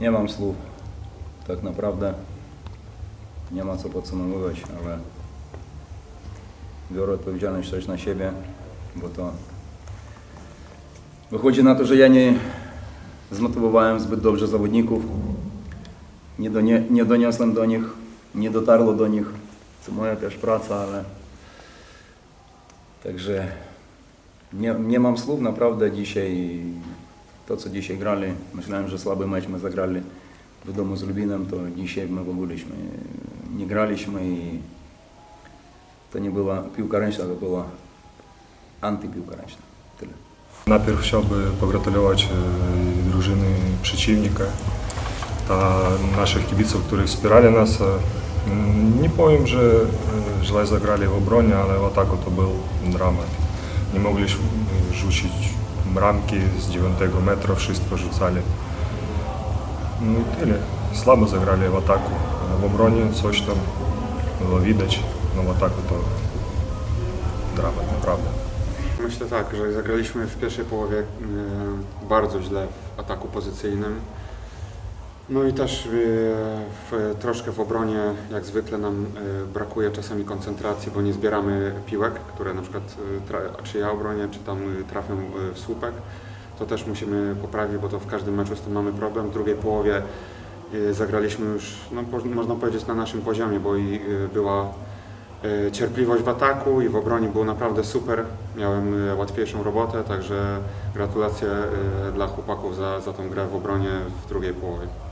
Nie mam słów. Tak naprawdę nie ma co podsumowywać, ale biorę odpowiedzialność też na siebie, bo to wychodzi na to, że ja nie zmotywowałem zbyt dobrze zawodników. Nie, donie, nie doniosłem do nich, nie dotarło do nich. To moja też praca, ale także nie, nie mam słów naprawdę dzisiaj. To, co dzisiaj grali, myślałem, że słaby mecz my zagrali w domu z Lubinem, to dzisiaj my w ogóleśmy nie graliśmy i to nie była piłka ręczna, to była antypiłka ręczna. Tyle. Najpierw chciałbym pogratulować e, drużyny przeciwnika, ta naszych kibiców, którzy wspierali nas. E, Nie powiem, że e, źle zagrali w obronie, ale w ataku to był dramat. Nie mogliśmy rzucić bramki z 9 metra, wszystko rzucali. No i tyle. Słabo zagrali w ataku. W obronie coś tam było widać, no w ataku to dramat, naprawdę. Myślę tak, że zagraliśmy w pierwszej połowie e, bardzo źle w ataku pozycyjnym. No i też e, w, troszkę w obronie, jak zwykle nam e, brakuje czasami koncentracji, bo nie zbieramy piłek, które na przykład e, czy ja obronię, czy tam trafią e, w słupek. To też musimy poprawić, bo to w każdym meczu z tym mamy problem. W drugiej połowie zagraliśmy już, no, można powiedzieć, na naszym poziomie, bo i była cierpliwość w ataku i w obronie było naprawdę super. Miałem łatwiejszą robotę, także gratulacje dla chłopaków za, za tą grę w obronie w drugiej połowie.